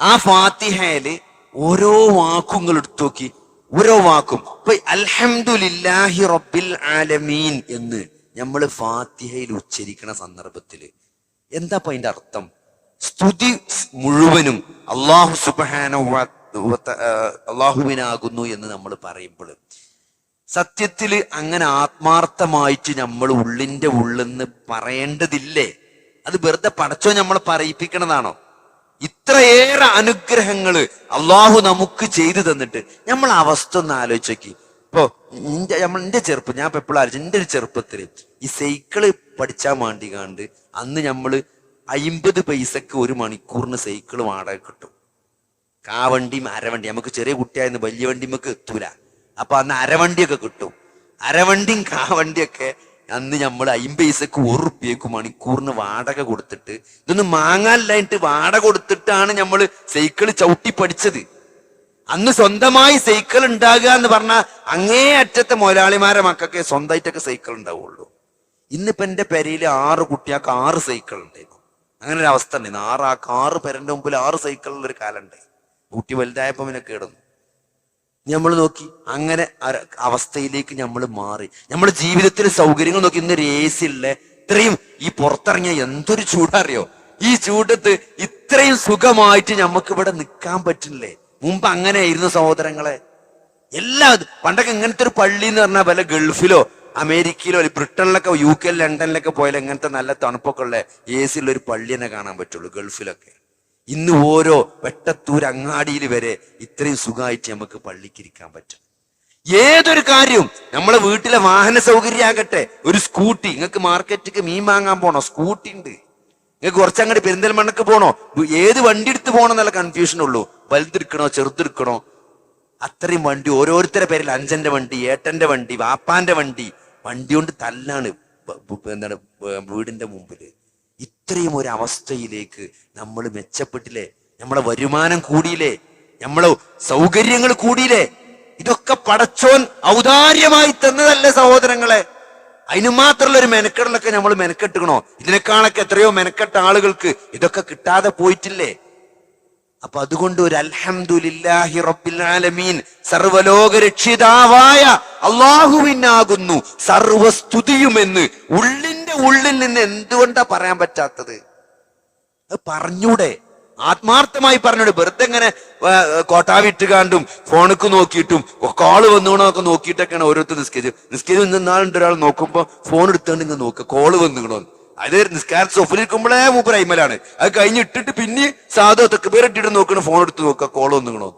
Speaker 1: ആ ഫാത്തിഹയിൽ ഓരോ വാക്കുകൾ എടുത്തു നോക്കി. ഓരോ വാക്കും. ഇപ്പൊ അൽഹംദുലില്ലാഹി റബ്ബിൽ ആലമീൻ എന്ന് നമ്മൾ ഫാത്തിഹയിൽ ഉച്ചരിക്കണ സന്ദർഭത്തിൽ എന്താ ഇപ്പൊ അതിന്റെ അർത്ഥം? സ്തുതി മുഴുവനും അള്ളാഹു സുബാന അള്ളാഹുവിനാകുന്നു എന്ന് നമ്മൾ പറയുമ്പോൾ സത്യത്തിൽ അങ്ങനെ ആത്മാർത്ഥമായിട്ട് നമ്മൾ ഉള്ളിന്റെ ഉള്ളെന്ന് പറയേണ്ടതില്ലേ? അത് വെറുതെ പടച്ചോ നമ്മൾ പറയിപ്പിക്കണതാണോ? ഇത്രയേറെ അനുഗ്രഹങ്ങൾ അള്ളാഹു നമുക്ക് ചെയ്തു തന്നിട്ട് നമ്മൾ അവസ്ഥ ഒന്ന് ആലോചിച്ച് ഇപ്പോ നിന്റെ നമ്മൾ എന്റെ ചെറുപ്പം ഞാൻ എപ്പോഴും ആലോചിച്ചു എന്റെ ഒരു ചെറുപ്പത്തിൽ ഈ സൈക്കിൾ പഠിച്ചാൽ വേണ്ടി കണ്ട് അന്ന് നമ്മൾ അയിമ്പത് പൈസക്ക് ഒരു മണിക്കൂറിന് സൈക്കിൾ വാടക കിട്ടും. കാവണ്ടിയും അരവണ്ടി നമുക്ക് ചെറിയ കുട്ടിയായിരുന്നു വലിയ വണ്ടി നമുക്ക് എത്തൂല. അപ്പൊ അന്ന് അരവണ്ടിയൊക്കെ കിട്ടും. അരവണ്ടിയും കാവണ്ടിയൊക്കെ അന്ന് നമ്മൾ അയിമ്പൈസക്ക് ഒരു റുപ്യക്ക് മണിക്കൂറിന് വാടക കൊടുത്തിട്ട് ഇതൊന്നും മാങ്ങാനില്ലായിട്ട് വാടക കൊടുത്തിട്ടാണ് നമ്മൾ സൈക്കിൾ ചവിട്ടി പഠിച്ചത്. അന്ന് സ്വന്തമായി സൈക്കിൾ ഉണ്ടാകുക എന്ന് പറഞ്ഞാൽ അങ്ങേ അറ്റത്തെ മുതലാളിമാരെ മക്കൾക്ക് സ്വന്തമായിട്ടൊക്കെ സൈക്കിൾ ഉണ്ടാവുള്ളൂ. ഇന്നിപ്പോ എന്റെ പെരയിൽ ആറ് കുട്ടിയാൾക്ക് ആറ് സൈക്കിൾ ഉണ്ടായിരുന്നു. അങ്ങനെ ഒരു അവസ്ഥ ഉണ്ടായിരുന്നു. ആറ് ആ ആറ് പെരന്റെ മുമ്പിൽ ആറ് സൈക്കിളുള്ള ഒരു കാലം ഉണ്ടായി. കുട്ടി വലുതായപ്പോ പിന്നെ കേടുന്നു നമ്മൾ നോക്കി അങ്ങനെ അവസ്ഥയിലേക്ക് നമ്മൾ മാറി. നമ്മുടെ ജീവിതത്തിൽ സൗകര്യങ്ങൾ നോക്കി ഇന്ന് രേസില്ലേ. ഇത്രയും ഈ പുറത്തിറങ്ങിയ എന്തൊരു ചൂടറിയോ? ഈ ചൂടത്ത് ഇത്രയും സുഖമായിട്ട് നമുക്ക് ഇവിടെ നിൽക്കാൻ പറ്റില്ലേ? മുമ്പ് അങ്ങനെയായിരുന്നു സഹോദരങ്ങളെ. എല്ലാ പണ്ടൊക്കെ ഇങ്ങനത്തെ ഒരു പള്ളി എന്ന് പറഞ്ഞാൽ വല്ല ഗൾഫിലോ അമേരിക്കയിലോ അല്ലെങ്കിൽ ബ്രിട്ടനിലൊക്കെ യു കെ ലണ്ടനിലൊക്കെ പോയാലും ഇങ്ങനത്തെ നല്ല തണുപ്പൊക്കെ ഉള്ള എ ഒരു പള്ളി തന്നെ കാണാൻ പറ്റുള്ളൂ ഗൾഫിലൊക്കെ. ഇന്ന് ഓരോ വെട്ടത്തൂർ അങ്ങാടിയിൽ വരെ ഇത്രയും സുഖമായിട്ട് നമുക്ക് പള്ളിക്ക് ഇരിക്കാൻ പറ്റും. ഏതൊരു കാര്യവും നമ്മളെ വീട്ടിലെ വാഹന സൗകര്യമാകട്ടെ ഒരു സ്കൂട്ടി നിങ്ങൾക്ക് മാർക്കറ്റിക്ക് മീൻ വാങ്ങാൻ പോണോ? സ്കൂട്ടി ഉണ്ട്. നിങ്ങൾക്ക് കുറച്ചങ്ങോട്ട് പെരിന്തൽമണ്ണക്ക് പോണോ? ഏത് വണ്ടി എടുത്ത് പോകണം എന്നുള്ള കൺഫ്യൂഷൻ ഉള്ളൂ. വലുതെടുക്കണോ ചെറുതെടുക്കണോ? അത്രയും വണ്ടി ഓരോരുത്തരുടെ പേരിൽ അഞ്ചന്റെ വണ്ടി ഏട്ടന്റെ വണ്ടി വാപ്പാന്റെ വണ്ടി വണ്ടി കൊണ്ട് തല്ലാണ് എന്താണ് വീടിന്റെ മുമ്പിൽ. ഇത്രയും ഒരു അവസ്ഥയിലേക്ക് നമ്മൾ മെച്ചപ്പെട്ടില്ലേ? നമ്മളെ വരുമാനം കൂടിയില്ലേ? നമ്മളെ സൗകര്യങ്ങൾ കൂടിയില്ലേ? ഇതൊക്കെ പടച്ചോൻ ഔദാര്യമായി തന്നതല്ലേ സഹോദരങ്ങളെ. അതിന് മാത്രമുള്ള ഒരു മെനക്കെടലൊക്കെ നമ്മൾ മെനക്കെട്ടുകണോ ഇതിനേക്കാളൊക്കെ എത്രയോ മെനക്കെട്ട ആളുകൾക്ക് ഇതൊക്കെ കിട്ടാതെ പോയിട്ടില്ലേ? അപ്പൊ അതുകൊണ്ട് ഒരു അൽഹംദുലില്ലാഹി റബ്ബിൽ ആലമീൻ സർവലോക രക്ഷിതാവായ അള്ളാഹുവിനാകുന്നു. സർവസ്തുതിയുമെന്ന് ഉള്ളിന്റെ ഉള്ളിൽ നിന്ന് എന്തുകൊണ്ടാ പറയാൻ പറ്റാത്തത്? അത് പറഞ്ഞൂടെ. ആത്മാർത്ഥമായി പറഞ്ഞൂടെ. വെറുതെ ഇങ്ങനെ കോട്ടാവിട്ടുകാണ്ടും കാണ്ടും ഫോണിക്ക് നോക്കിയിട്ടും കോൾ വന്നുകൊണ്ടൊക്കെ നോക്കിയിട്ടൊക്കെയാണ് ഓരോരുത്തർ നിസ്കരിച്ചു നിന്നാളുണ്ട് ഒരാൾ നോക്കുമ്പോ ഫോൺ എടുത്തുകൊണ്ട് ഇങ്ങനെ നോക്കുക കോൾ വന്നുകൊണ്ടോ അത് നിസ്കാര സൊഫിലിരിക്കുമ്പോഴേ മൂപ്പർ അയ്മലാണ്. അത് കഴിഞ്ഞിട്ടിട്ട് പിന്നെ സാധു തെക്കുപേരിട്ടിട്ട് നോക്കണ ഫോൺ എടുത്ത് നോക്കുക കോൾ വന്നുകണോ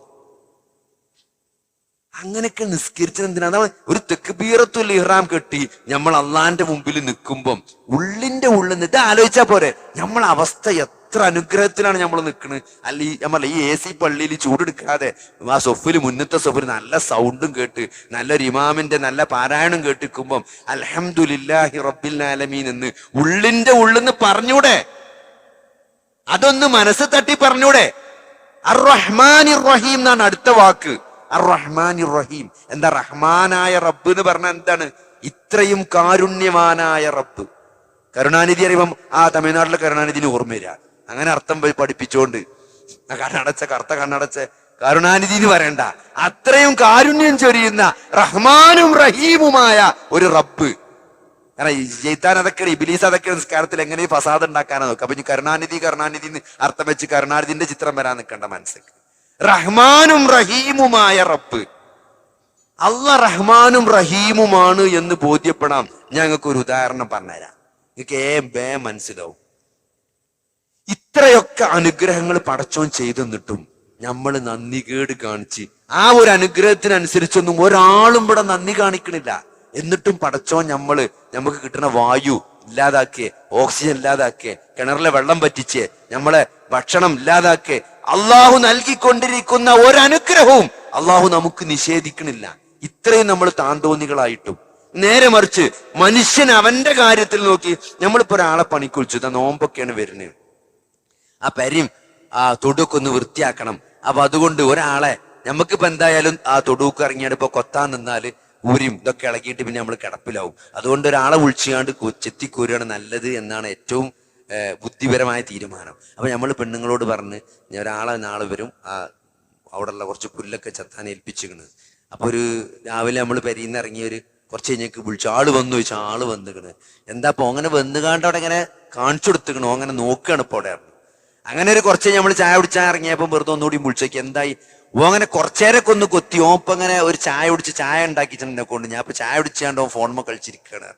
Speaker 1: അങ്ങനെയൊക്കെ നിസ്കരിച്ചത് എന്തിനാ? അതാണ് ഒരു തെക്കുബീറത്തുൽ ഇഹ്റാം കെട്ടി നമ്മൾ അള്ളാന്റെ മുമ്പിൽ നിൽക്കുമ്പം ഉള്ളിന്റെ ഉള്ളിൽ നിന്ന് ഇത് ആലോചിച്ചാ പോരെ. നമ്മളെ അവസ്ഥ എത്ര അനുഗ്രഹത്തിലാണ് നമ്മൾ നിൽക്കുന്നത് അല്ല ഈ നമ്മൾ ഈ എ സി പള്ളിയിൽ ചൂടെടുക്കാതെ ആ സൊഫിൽ മുന്നത്തെ സൊഫിൽ നല്ല സൗണ്ടും കേട്ട് നല്ലൊരു ഇമാമിന്റെ നല്ല പാരായണം കേട്ടിക്കുമ്പം അലഹമുല്ലാഹി റബ്ബിൽ ആലമീൻ എന്ന് ഉള്ളിന്റെ ഉള്ളിൽ നിന്ന് പറഞ്ഞൂടെ? അതൊന്ന് മനസ്സ് തട്ടി പറഞ്ഞൂടെ? അർ റഹ്മാൻ റഹീം എന്നാണ് അടുത്ത വാക്ക്. അർ റഹീം എന്താ റഹ്മാനായ റബ്ബ് എന്ന് പറഞ്ഞാൽ എന്താണ്? ഇത്രയും കാരുണ്യവാനായ റബ്ബ്. കരുണാനിധി അറിയുമ്പം ആ തമിഴ്നാട്ടിലെ കരുണാനിധിന് ഓർമ്മ വരിക. അങ്ങനെ അർത്ഥം പോയി പഠിപ്പിച്ചുകൊണ്ട് കണ്ണടച്ച കറുത്ത കണ്ണടച്ച. കരുണാനിധി എന്ന് പറയണ്ട. അത്രയും കാരുണ്യം ചൊരിയുന്ന റഹ്മാനും റഹീമുമായ ഒരു റബ്ബ്. കാരണം ജയിത്താൻ അതൊക്കെ ഇബിലീസ് അതൊക്കെ നിസ്കാരത്തിൽ എങ്ങനെ ഫസാദ് ഉണ്ടാക്കാനാ നോക്കുക? അപ്പൊ ഇനി കരുണാനിധി കരുണാനിധി എന്ന് അർത്ഥം വെച്ച് കരുണാനിധിന്റെ ചിത്രം വരാൻ നിൽക്കേണ്ട മനസ്സിൽ. റഹ്മാനും റഹീമുമായ റബ്ബ്. അല്ല റഹ്മാനും റഹീമുമാണ് എന്ന് ബോധ്യപ്പെടാം. ഞങ്ങൾക്ക് ഒരു ഉദാഹരണം പറഞ്ഞുതരാം. നിങ്ങൾക്ക് ഏ ബേ മനസ്സിലാവും. ഇത്രയൊക്കെ അനുഗ്രഹങ്ങൾ പടച്ചോൻ ചെയ്തെന്നിട്ടും നമ്മൾ നന്ദി കേട് കാണിച്ച് ആ ഒരു അനുഗ്രഹത്തിനനുസരിച്ചൊന്നും ഒരാളും ഇവിടെ നന്ദി കാണിക്കണില്ല. എന്നിട്ടും പടച്ചോൻ നമ്മൾ നമുക്ക് കിട്ടുന്ന വായു ഇല്ലാതാക്കിയേ ഓക്സിജൻ ഇല്ലാതാക്കിയേ കിണറിലെ വെള്ളം പറ്റിച്ച് നമ്മളെ ഭക്ഷണം ഇല്ലാതാക്കിയേ അള്ളാഹു നൽകിക്കൊണ്ടിരിക്കുന്ന ഒരനുഗ്രഹവും അള്ളാഹു നമുക്ക് നിഷേധിക്കണില്ല. ഇത്രയും നമ്മൾ താന്തോന്നികളായിട്ടും. നേരെ മറിച്ച് മനുഷ്യൻ അവന്റെ കാര്യത്തിൽ നോക്കി നമ്മളിപ്പോ ഒരാളെ പണിക്കുളിച്ചു നോമ്പൊക്കെയാണ് വരുന്നത്. ആ പരിയും ആ തൊടുക്ക് ഒന്ന് വൃത്തിയാക്കണം. അപ്പൊ അതുകൊണ്ട് ഒരാളെ നമുക്കിപ്പോ എന്തായാലും ആ തൊടുക്ക് ഇറങ്ങിയാണ് ഇപ്പൊ കൊത്താൻ നിന്നാൽ ഊരിയും ഇതൊക്കെ ഇളകിയിട്ട് പിന്നെ നമ്മൾ കിടപ്പിലാവും. അതുകൊണ്ട് ഒരാളെ വിളിച്ചുകൊണ്ട് ചെത്തിക്കൂരുകയാണ് നല്ലത് എന്നാണ് ഏറ്റവും ബുദ്ധിപരമായ തീരുമാനം. അപ്പൊ നമ്മൾ പെണ്ണുങ്ങളോട് പറഞ്ഞ് ഒരാളെ നാളെ വരും ആ അവിടെയുള്ള കുറച്ച് പുല്ലൊക്കെ ചത്താൻ ഏൽപ്പിച്ചിരിക്കുന്നത് അപ്പൊ ഒരു രാവിലെ നമ്മൾ പെരിയുന്ന ഇറങ്ങിയ ഒരു കുറച്ച് കഴിഞ്ഞേക്ക് വിളിച്ചു ആൾ വന്നു ചോദിച്ചു ആൾ വന്നിക്കണ്. എന്താ അപ്പൊ അങ്ങനെ വന്നുകാണ്ട് അവിടെ ഇങ്ങനെ കാണിച്ചു കൊടുത്തിക്കണോ അങ്ങനെ നോക്കുകയാണ് ഇപ്പൊ അവിടെ അങ്ങനെ ഒരു കുറച്ച് നമ്മൾ ചായ കുടിച്ചാൽ ഇറങ്ങിയപ്പോൾ വെറുതെ ഒന്നുകൂടി വിളിച്ചേക്ക് എന്തായി? ഓ അങ്ങനെ കുറച്ചേരൊക്കെ ഒന്ന് കൊത്തി ഓപ്പ് അങ്ങനെ ഒരു ചായ കുടിച്ച് ചായ ഉണ്ടാക്കിച്ചിട്ടുണ്ടെ കൊണ്ട്. ഞാൻ ഇപ്പൊ ചായ കുടിച്ചാണ്ടോ ഫോൺമ കളിച്ചിരിക്കുകയാണ്.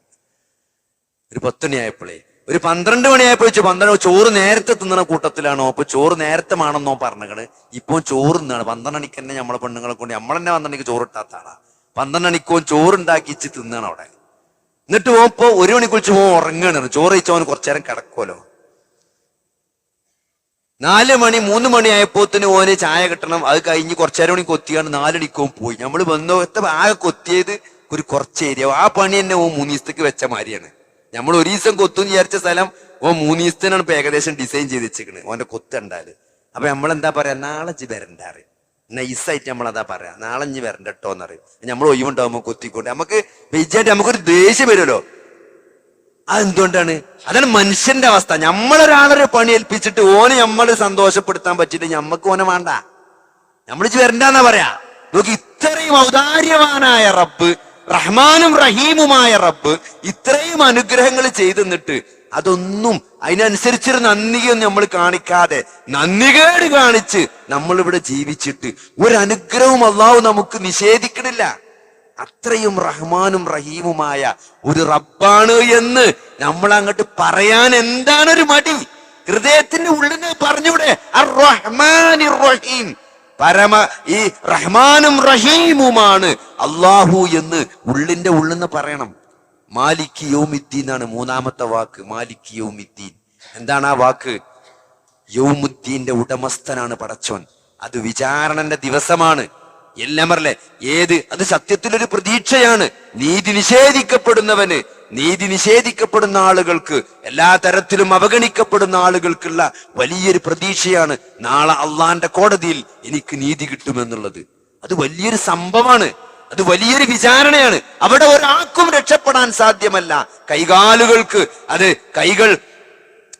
Speaker 1: ഒരു പത്തുമണിയായപ്പോളേ. ഒരു പന്ത്രണ്ട് മണിയായപ്പോ വെച്ചു പന്ത്രണ്ട് ചോറ് നേരത്തെ തിന്നണ കൂട്ടത്തിലാണോ? അപ്പൊ ചോറ് നേരത്തെ ആണെന്നോ പറഞ്ഞത് ഇപ്പൊ ചോറ് തിന്നാണ്. പന്ത്രണ്ട് മണിക്ക് തന്നെ നമ്മളെ പെണ്ണുങ്ങളെ കൊണ്ട് നമ്മൾ തന്നെ പന്ത്രണ്ട് ചോറ് ഇട്ടാത്ത ആളാ. പന്ത്രണ്ട് മണിക്കോ ചോറ് ഉണ്ടാക്കിച്ച് തിന്നാണ് അവിടെ. എന്നിട്ട് പോകുമ്പോ ഒരു മണിക്കുറിച്ച് കുളിച്ച് ഉറങ്ങുകയാണ്. ചോറ് കഴിച്ചവൻ കുറച്ചേരം കിടക്കുമല്ലോ നാല് മണി മൂന്ന് മണി ആയപ്പോത്തിന് ഓന് ചായ കിട്ടണം. അത് കഴിഞ്ഞ് കുറച്ചേരം മണി കൊത്തിയാണ് നാലണിക്കോ പോയി. നമ്മൾ വന്നോത്തെ ആകെ കൊത്തിയത് ഒരു കുറച്ച് ഏരിയ ആ പണി തന്നെ ഓ മൂന്ന് ദിവസത്തേക്ക് വെച്ച മാതിരിയാണ്. നമ്മൾ ഒരു ദിവസം കൊത്തും വിചാരിച്ച സ്ഥലം ഓ മൂന്ന് ദിവസത്തിനാണ് ഇപ്പൊ ഏകദേശം ഡിസൈൻ ചെയ്ത് വെച്ചേക്കണ് ഓന്റെ കൊത്ത് ഉണ്ടാൽ അപ്പൊ നമ്മൾ എന്താ പറയാ? നാളെ ജി വരണ്ടാറ് നൈസായിട്ട് നമ്മൾ അതാ പറയാ? നാളെ ഇഞ്ഞ് വരണ്ട കേട്ടോ നമ്മൾ ഒഴിവുണ്ടാവുമ്പോ കൊത്തിക്കൊണ്ട് നമുക്ക് വിജയായിട്ട് നമുക്കൊരു ദേഷ്യം വരുമല്ലോ. അതെന്തുകൊണ്ടാണ്? അതാണ് മനുഷ്യന്റെ അവസ്ഥ. നമ്മളൊരാളൊരു പണി ഏൽപ്പിച്ചിട്ട് ഓന് നമ്മൾ സന്തോഷപ്പെടുത്താൻ പറ്റില്ല ഞമ്മക്ക് ഓനെ വേണ്ട. നമ്മൾ വരണ്ടെന്നാ പറയാ. നോക്ക് ഇത്രയും ഔദാര്യവാനായ റബ്ബ് റഹ്മാനും റഹീമുമായ റബ്ബ് ഇത്രയും അനുഗ്രഹങ്ങൾ ചെയ്തെന്നിട്ട് അതൊന്നും അതിനനുസരിച്ചൊരു നന്ദിയൊന്നും നമ്മൾ കാണിക്കാതെ നന്ദികേട് കാണിച്ച് നമ്മളിവിടെ ജീവിച്ചിട്ട് ഒരു അനുഗ്രഹവും അള്ളാഹു നമുക്ക് നിഷേധിക്കണില്ല. അത്രയും റഹ്മാനും റഹീമുമായ ഒരു റബ്ബാണ് എന്ന് നമ്മൾ അങ്ങോട്ട് പറയാൻ എന്താണ് ഒരു മടി? ഹൃദയത്തിന്റെ ഉള്ളിൽ പറഞ്ഞൂടെ. റഹീം പരമ ഈ റഹ്മാനും റഹീമുമാണ് അള്ളാഹു എന്ന് ഉള്ളിന്റെ ഉള്ളിൽ നിന്ന് പറയണം. മാലിക് യോമിദ്ദീൻ എന്നാണ് മൂന്നാമത്തെ വാക്ക്. മാലിക് യോമിദ്ദീൻ. എന്താണ് ആ വാക്ക്? യൗമുദ്ദീന്റെ ഉടമസ്ഥനാണ് പടച്ചോൻ. അത് വിചാരണന്റെ ദിവസമാണ്. എല്ലാം പറഞ്ഞേ ഏത്? അത് സത്യത്തിലൊരു പ്രതീക്ഷയാണ്. നീതി നിഷേധിക്കപ്പെടുന്നവന് നീതി നിഷേധിക്കപ്പെടുന്ന ആളുകൾക്ക് എല്ലാ തരത്തിലും അവഗണിക്കപ്പെടുന്ന ആളുകൾക്കുള്ള വലിയൊരു പ്രതീക്ഷയാണ് നാളെ അള്ളാന്റെ കോടതിയിൽ എനിക്ക് നീതി കിട്ടുമെന്നുള്ളത്. അത് വലിയൊരു സംഭവമാണ്. അത് വലിയൊരു വിചാരണയാണ്. അവിടെ ഒരാൾക്കും രക്ഷപ്പെടാൻ സാധ്യമല്ല. കൈകാലുകൾക്ക് അത് കൈകൾ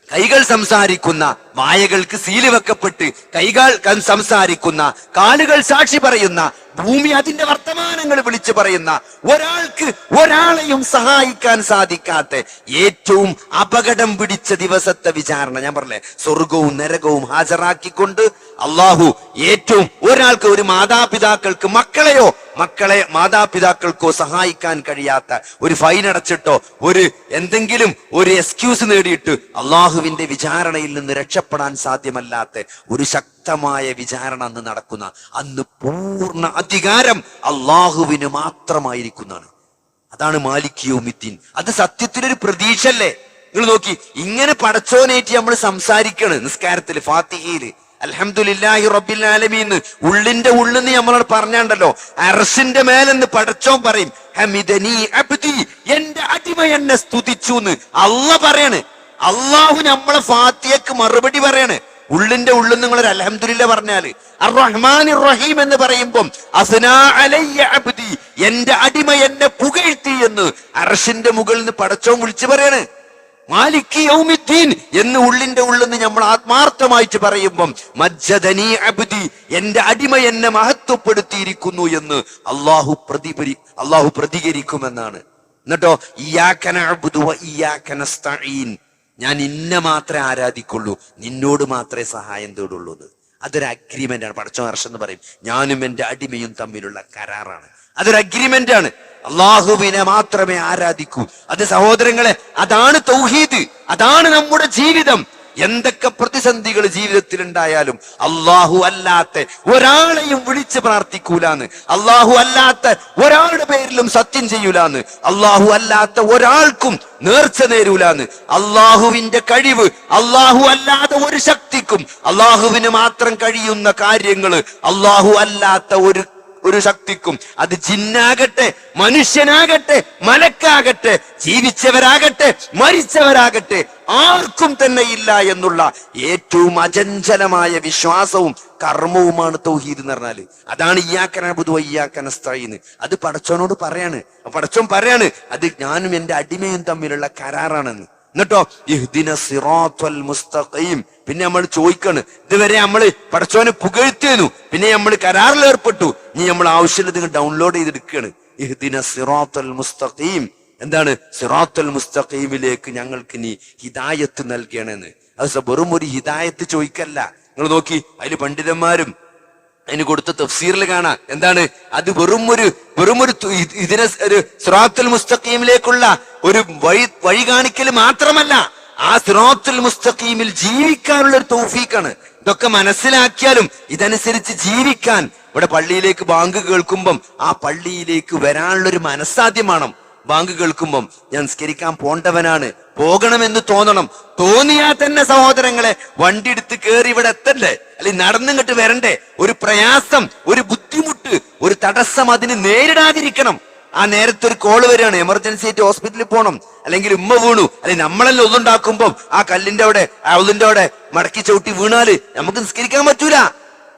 Speaker 1: കൈകൾ സംസാരിക്കുന്ന വായകൾക്ക് സീൽ വെക്കപ്പെട്ട് കൈകൾ സംസാരിക്കുന്ന കാലുകൾ സാക്ഷി പറയുന്ന ഭൂമി അതിന്റെ വർത്തമാനങ്ങൾ വിളിച്ചു പറയുന്ന ഒരാൾക്ക് ഒരാളെയും സഹായിക്കാൻ സാധിക്കാത്ത ഏറ്റവും അപകടം പിടിച്ച ദിവസത്തെ വിചാരണ. ഞാൻ പറഞ്ഞേ സ്വർഗവും നരകവും ഹാജരാക്കിക്കൊണ്ട് അള്ളാഹു ഏറ്റവും ഒരാൾക്ക് ഒരു മാതാപിതാക്കൾക്ക് മക്കളെയോ മക്കളെ മാതാപിതാക്കൾക്കോ സഹായിക്കാൻ കഴിയാത്ത ഒരു ഫൈൻ അടച്ചിട്ടോ ഒരു എന്തെങ്കിലും ഒരു എക്സ്ക്യൂസ് നേടിയിട്ട് അള്ളാഹുവിന്റെ വിചാരണയിൽ നിന്ന് രക്ഷപ്പെടാൻ സാധ്യമല്ലാത്ത ഒരു ശക്തമായ വിചാരണ അന്ന് നടക്കുന്ന അന്ന് പൂർണ അധികാരം അള്ളാഹുവിന് മാത്രമായിരിക്കുന്നതാണ്. അതാണ് മാലിക്കിയോമിദ്ദീൻ അത് സത്യത്തിലൊരു പ്രതീക്ഷല്ലേ നിങ്ങൾ നോക്കി ഇങ്ങനെ പടച്ചോനേറ്റ് നമ്മൾ സംസാരിക്കണ് നിസ്കാരത്തിൽ ഫാത്തിഹയിൽ. അൽഹംദുലില്ലാഹി റബ്ബിൽ ആലമീന്ന് ഉള്ളിന്റെ ഉള്ളിന്ന് നമ്മളോട് പറഞ്ഞാണ്ടല്ലോ. അറസിന്റെ മേലെന്ന് പടച്ചോൻ പറയും ഹമിദനി അബ്ദി എന്റെ അടിമ എന്നെ സ്തുതിച്ചു എന്ന് അല്ല പറയാണ്. അള്ളാഹു നമ്മളെ ഫാത്തിയക്ക് മറുപടി പറയാണ്. ഉള്ളിന്റെ ഉള്ളിൽ നിങ്ങൾ ഒരു അലഹമില്ല അറഹ്മാൻ റഹീം എന്ന് പറയുമ്പം അസ്നാ അലയ്യ അബ്ദി എന്റെ അടിമ എന്നെ പുകഴ്ത്തി എന്ന് അറസിന്റെ മുകളിൽ നിന്ന് പടച്ചോൻ വിളിച്ചു പറയാണ്. മാലിക് യൗമിദ്ദീൻ എന്ന് ഉള്ളിന്റെ ഉള്ളിൽ നിന്ന് നമ്മൾ ആത്മാർത്ഥമായിട്ട് പറയുമ്പം മജ്ജദനി അബ്ദി എന്റെ അടിമ എന്നെ മഹത്വപ്പെടുത്തിയിരിക്കുന്നു എന്ന് അള്ളാഹു പ്രതിപരി അള്ളാഹു പ്രതികരിക്കുമെന്നാണ്. എന്നിട്ടോ ഇയാക്കന അബ്ദു വ ഇയ്യാക നസ്തഈൻ. ഞാൻ നിന്നെ മാത്രമേ ആരാധിക്കുള്ളൂ നിന്നോട് മാത്രമേ സഹായം തേടുള്ളൂ അതൊരു അഗ്രിമെന്റ് ആണ്. പടച്ചോ ഹർഷം എന്ന് പറയും ഞാനും എന്റെ അടിമയും തമ്മിലുള്ള കരാറാണ്. അതൊരു അഗ്രിമെന്റ് ആണ്. അള്ളാഹുവിനെ മാത്രമേ ആരാധിക്കൂ. അത് സഹോദരങ്ങളെ അതാണ് തൗഹീദ്. അതാണ് നമ്മുടെ ജീവിതം. എന്തൊക്കെ പ്രതിസന്ധികൾ ജീവിതത്തിൽ ഉണ്ടായാലും അള്ളാഹു അല്ലാത്ത ഒരാളെയും വിളിച്ച് പ്രാർത്ഥിക്കൂലാന്ന്. അള്ളാഹു അല്ലാത്ത ഒരാളുടെ പേരിലും സത്യം ചെയ്യൂലാന്ന്. അള്ളാഹു അല്ലാത്ത ഒരാൾക്കും നേർച്ച നേരൂലാന്ന്. അള്ളാഹുവിന്റെ കഴിവ് അള്ളാഹു അല്ലാതെ ഒരു ശക്തിക്കും അള്ളാഹുവിന് മാത്രം കഴിയുന്ന കാര്യങ്ങൾ അള്ളാഹു അല്ലാത്ത ഒരു ഒരു ശക്തിക്കും. അത് ജിന്നാകട്ടെ മനുഷ്യനാകട്ടെ മലക്കാകട്ടെ ജീവിച്ചവരാകട്ടെ മരിച്ചവരാകട്ടെ ആർക്കും തന്നെ ഇല്ല എന്നുള്ള ഏറ്റവും അചഞ്ചലമായ വിശ്വാസവും കർമ്മവുമാണ് തൗഹീദ് എന്ന് പറഞ്ഞാൽ. അതാണ് ഇയാക്കന ബുധു ഇയാക്കന സ്ത്രീന്ന് അത് പടച്ചോനോട് പറയാണ്. പടച്ചോൻ പറയാണ് അത് ഞാനും എന്റെ അടിമയും തമ്മിലുള്ള കരാറാണെന്ന്. എന്നിട്ടോ ഇഹ്ദിന സിറാത്തുൽ മുസ്തഖീം. പിന്നെ നമ്മൾ ചോദിക്കാണ് ഇതുവരെ നമ്മൾ പടച്ചോനെ പുകഴ്ത്തിയു പിന്നെ നമ്മൾ കരാറിൽ ഏർപ്പെട്ടു. ഇനി നമ്മൾ നിങ്ങൾ ഡൗൺലോഡ് ചെയ്തെടുക്കുകയാണ്. ഇഹ്ദിന സിറാത്തുൽ മുസ്തഖീം. എന്താണ്? സിറാത്തുൽ മുസ്തഖീമിലേക്ക് ഞങ്ങൾക്ക് ഇനി ഹിദായത്ത് നൽകണമെന്ന് അത് വെറും ഒരു ഹിദായത്ത് ചോദിക്കല്ല. നിങ്ങൾ നോക്കി അതിൽ പണ്ഡിതന്മാരും അതിന് കൊടുത്ത തഫ്സീറിൽ കാണാം. എന്താണ്? അത് വെറും ഒരു വെറും ഒരു ഇതിനെ ഒരു സിറാത്തുൽ മുസ്തഖീമിലേക്കുള്ള ഒരു വഴി വഴി കാണിക്കൽ മാത്രമല്ല ആ സിറാത്തുൽ മുസ്തഖീമിൽ ജീവിക്കാനുള്ള ഒരു തൗഫീഖാണ് ഇതൊക്കെ മനസ്സിലാക്കിയാലും ഇതനുസരിച്ച് ജീവിക്കാൻ. ഇവിടെ പള്ളിയിലേക്ക് ബാങ്ക് കേൾക്കുമ്പം ആ പള്ളിയിലേക്ക് വരാനുള്ള ഒരു മനസ്സാദ്യം വേണം. ബാങ്ക് കേൾക്കുമ്പം ഞാൻ സ്കരിക്കാൻ പോണ്ടവനാണ്. പോകണമെന്ന് തോന്നണം. തോന്നിയാ തന്നെ സഹോദരങ്ങളെ വണ്ടി എടുത്ത് കയറി ഇവിടെ എത്തണ്ടേ? അല്ലെങ്കിൽ നടന്നിങ്ങോട്ട് വരണ്ടേ? ഒരു പ്രയാസം ഒരു ബുദ്ധിമുട്ട് ഒരു തടസ്സം അതിന് നേരിടാതിരിക്കണം. ആ നേരത്തെ ഒരു കോൾ വരികയാണ്. എമർജൻസി ആയിട്ട് ഹോസ്പിറ്റലിൽ പോകണം അല്ലെങ്കിൽ ഉമ്മ വീണു. അല്ലെങ്കിൽ നമ്മളെല്ലാം ഒന്നുണ്ടാക്കുമ്പം ആ കല്ലിന്റെ അവിടെ അവളിന്റെ അവിടെ മടക്കി ചവിട്ടി വീണാൽ നമുക്ക് നിസ്കരിക്കാൻ പറ്റൂല.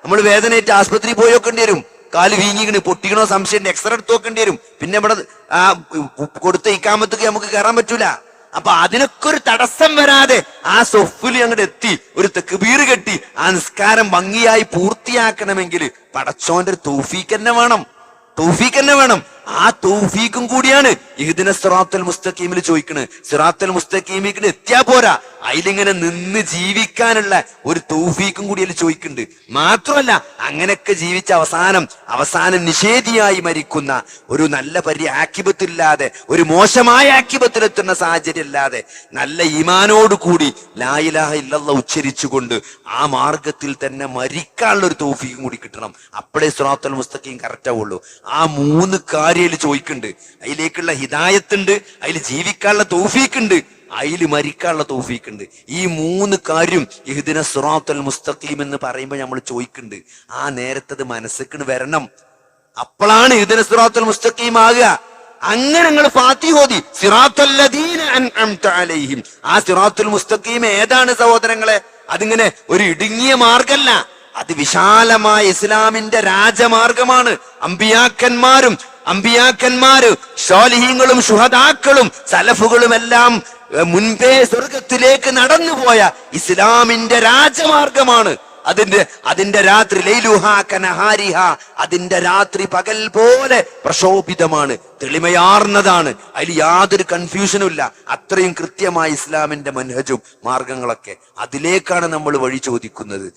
Speaker 1: നമ്മൾ വേദനയായിട്ട് ആസ്പത്രിയിൽ പോയി വെക്കേണ്ടി വരും. കാൽ വീങ്ങിക്കണ് പൊട്ടിക്കണോ സംശയം എക്സ്റേ എടുത്ത് നോക്കേണ്ടി വരും. പിന്നെ ഇവിടെ ആ കൊടുത്ത ഇക്കാമത്തേക്ക് നമുക്ക് കയറാൻ പറ്റൂല. അപ്പൊ അതിനൊക്കെ ഒരു തടസ്സം വരാതെ ആ സൊഫിൽ അങ്ങോട്ട് എത്തി ഒരു തെക്കുബീർ കെട്ടി ആ നിസ്കാരം ഭംഗിയായി പൂർത്തിയാക്കണമെങ്കിൽ പടച്ചോന്റെ ഒരു തൗഫീക്ക് തന്നെ വേണം. തൗഫീക്ക് തന്നെ വേണം. ആ തൗഫീഖും കൂടിയാണ്. ഇഹ്ദിന സിറാത്തുൽ മുസ്തഖീമിൽ ചോദിക്കുന്നത് സിറാത്തുൽ മുസ്തഖീമിക്ക് എത്തിയാ പോരാ. അതിലിങ്ങനെ നിന്ന് ജീവിക്കാനുള്ള ഒരു തൗഫീഖും കൂടി അതിൽ ചോദിക്കുന്നുണ്ട് മാത്രമല്ല അങ്ങനെയൊക്കെ ജീവിച്ച അവസാനം അവസാനം നിഷേധിയായി മരിക്കുന്ന ഒരു നല്ല പരി ആക്കിപത്തില്ലാതെ ഒരു മോശമായ ആക്കിപത്തിലെത്തുന്ന സാഹചര്യം ഇല്ലാതെ നല്ല ഈമാനോട് കൂടി ലായിലാഹ ഇല്ലല്ല ഉച്ചരിച്ചുകൊണ്ട് ആ മാർഗത്തിൽ തന്നെ മരിക്കാനുള്ള ഒരു തൗഫീഖും കൂടി കിട്ടണം. അപ്പോഴേ സിറാത്തുൽ മുസ്തഖീം കറക്റ്റ് ആവുള്ളൂ. ആ മൂന്ന് കാര്യം അതിൽ ചോദിക്കുന്നുണ്ട്. അതിലേക്കുള്ള ഹിതായത്തുണ്ട് അതിൽ ജീവിക്കാനുള്ള തോഫീക്കുണ്ട്. അതിൽ മരിക്കാനുള്ള തോഫീക്കുണ്ട്. ഈ മൂന്ന് കാര്യം ഇഹ്ദിന സുറാത്തുൽ മുസ്തഖീം എന്ന് പറയുമ്പോൾ നമ്മൾ ചോദിക്കുന്നുണ്ട്. ആ നേരത്തത് മനസ്സിക്ക് വരണം. അപ്പോഴാണ് ഇഹുദിന സുറാത്തൽ മുസ്തഖീം ആകുക. അങ്ങനെ നിങ്ങൾ ഫാത്തി അൻഅംത അലൈഹിം. ആ സിറാത്തുൽ മുസ്തഖീം ഏതാണ് സഹോദരങ്ങളെ? അതിങ്ങനെ ഒരു ഇടുങ്ങിയ മാർഗല്ല അത് വിശാലമായ ഇസ്ലാമിന്റെ രാജമാർഗമാണ് അമ്പിയാക്കന്മാരും അമ്പിയാക്കന്മാര് ഷോലിഹീങ്ങളും ഷുഹദാക്കളും സലഫുകളും എല്ലാം മുൻപേ സ്വർഗത്തിലേക്ക് നടന്നുപോയ ഇസ്ലാമിന്റെ രാജമാർഗമാണ് അതിന്റെ അതിന്റെ രാത്രി ലൈലുഹ കനഹാരിഹ അതിന്റെ രാത്രി പകൽ പോലെ പ്രക്ഷോഭിതമാണ് തെളിമയാർന്നതാണ്. അതിൽ യാതൊരു കൺഫ്യൂഷനും ഇല്ല അത്രയും കൃത്യമായ ഇസ്ലാമിന്റെ മനഹജും മാർഗങ്ങളൊക്കെ അതിലേക്കാണ് നമ്മൾ വഴി ചോദിക്കുന്നത്.